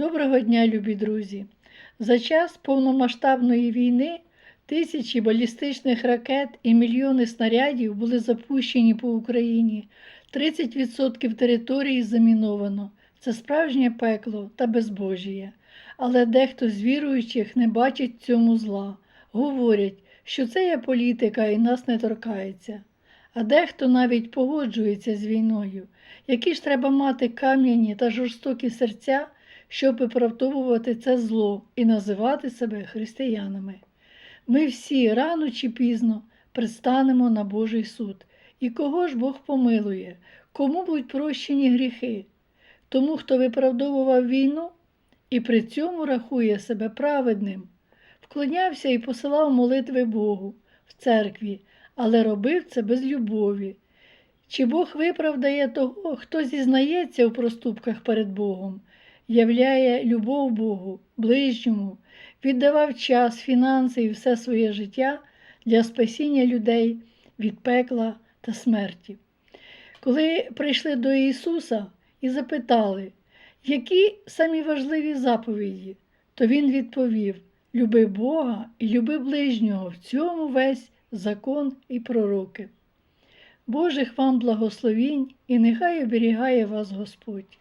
Доброго дня, любі друзі! За час повномасштабної війни тисячі балістичних ракет і мільйони снарядів були запущені по Україні. 30% території заміновано. Це справжнє пекло та безбожіє. Але дехто з віруючих не бачить цьому зла. Говорять, що це є політика і нас не торкається. А дехто навіть погоджується з війною. Які ж треба мати кам'яні та жорстокі серця, щоб виправдовувати це зло і називати себе християнами. Ми всі рано чи пізно предстанемо на Божий суд. І кого ж Бог помилує, кому будуть прощені гріхи? Тому, хто виправдовував війну і при цьому рахує себе праведним, вклонявся і посилав молитви Богу в церкві, але робив це без любові. Чи Бог виправдає того, хто зізнається у проступках перед Богом, являє любов Богу, ближньому, віддавав час, фінанси і все своє життя для спасіння людей від пекла та смерті. Коли прийшли до Ісуса і запитали, які самі важливі заповіді, то Він відповів: люби Бога і люби ближнього, в цьому весь закон і пророки. Божих вам благословінь і нехай оберігає вас Господь.